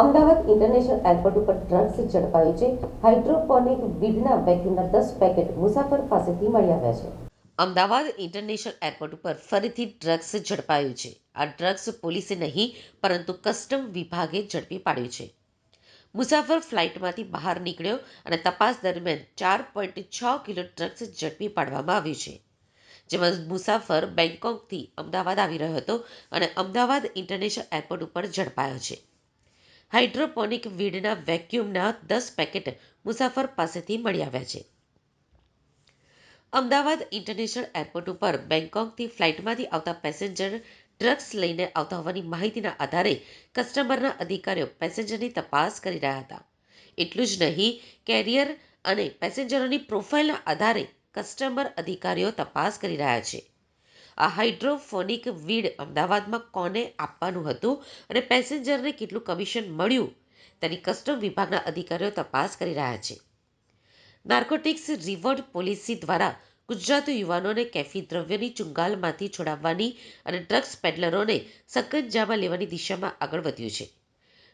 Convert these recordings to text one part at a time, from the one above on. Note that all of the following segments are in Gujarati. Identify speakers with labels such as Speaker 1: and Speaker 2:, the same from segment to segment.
Speaker 1: અમદાવાદ ઇન્ટરનેશનલ એરપોર્ટ ઉપર ડ્રગ્સ ઝડપાયું છે. હાઇડ્રોપોનિક વીડના વેક્યુમના દસ પેકેટ મુસાફર પાસેથી મળી આવ્યા છે. અમદાવાદ ઇન્ટરનેશનલ એરપોર્ટ ઉપર ફરીથી ડ્રગ્સ ઝડપાયું છે. આ ડ્રગ્સ પોલીસે નહીં, પરંતુ કસ્ટમ વિભાગે ઝડપી પાડ્યું છે. મુસાફર ફ્લાઇટમાંથી બહાર નીકળ્યો અને તપાસ દરમિયાન ચાર પોઈન્ટ છ કિલો ડ્રગ્સ ઝડપી પાડવામાં આવ્યું છે. જેમાં મુસાફર બેંકોકથી અમદાવાદ આવી રહ્યો હતો અને અમદાવાદ ઇન્ટરનેશનલ એરપોર્ટ ઉપર ઝડપાયો છે. હાઇડ્રોપોનિક વીડના વેક્યુમના દસ પેકેટ મુસાફર પાસેથી મળી આવ્યા છે. અમદાવાદ ઇન્ટરનેશનલ એરપોર્ટ ઉપર બેંકોકથી ફ્લાઇટમાંથી આવતા પેસેન્જર ડ્રગ્સ લઈને આવતા હોવાની માહિતીના આધારે કસ્ટમરના અધિકારીઓ પેસેન્જરની તપાસ કરી રહ્યા હતા. એટલું જ નહીં, કેરિયર અને પેસેન્જરોની પ્રોફાઇલના આધારે કસ્ટમર અધિકારીઓ તપાસ કરી રહ્યા છે. આ હાઇડ્રોફોનિક વીડ અમદાવાદમાં કોને આપવાનું હતું અને પેસેન્જરને કેટલું કમિશન મળ્યું? તેની કસ્ટમ વિભાગના અધિકારીઓ તપાસ કરી રહ્યા છે. નાર્કોટિક્સ રિવોર્ડ પોલિસી દ્વારા ગુજરાતી યુવાનોને કેફી દ્રવ્યની ચુંગાલમાંથી છોડાવવાની અને ડ્રગ્સ પેડલરોને સકંજામાં લેવાની દિશામાં આગળ વધ્યું છે.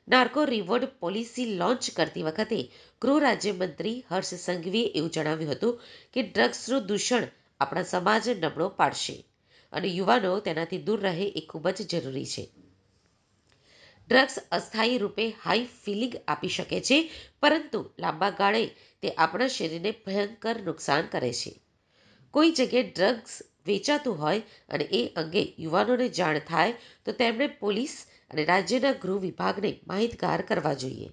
Speaker 1: નાર્કો રિવોર્ડ પોલિસી લોન્ચ કરતી વખતે ગૃહ રાજ્યમંત્રી હર્ષ સંઘવીએ એવું જણાવ્યું હતું કે ડ્રગ્સનું દૂષણ આપણા સમાજ નબળો પાડશે. અને યુવાનો તેનાથી દૂર રહે એ ખૂબ જ જરૂરી છે. ડ્રગ્સ અસ્થાયી રૂપે હાઈ ફિલિંગ આપી શકે છે, પરંતુ લાંબા ગાળે તે આપણા શરીરને ભયંકર નુકસાન કરે છે. કોઈ જગ્યાએ ડ્રગ્સ વેચાતું હોય અને એ અંગે યુવાનોને જાણ થાય, તો તેમણે પોલીસ અને રાજ્યના ગૃહ વિભાગને માહિતગાર કરવા જોઈએ.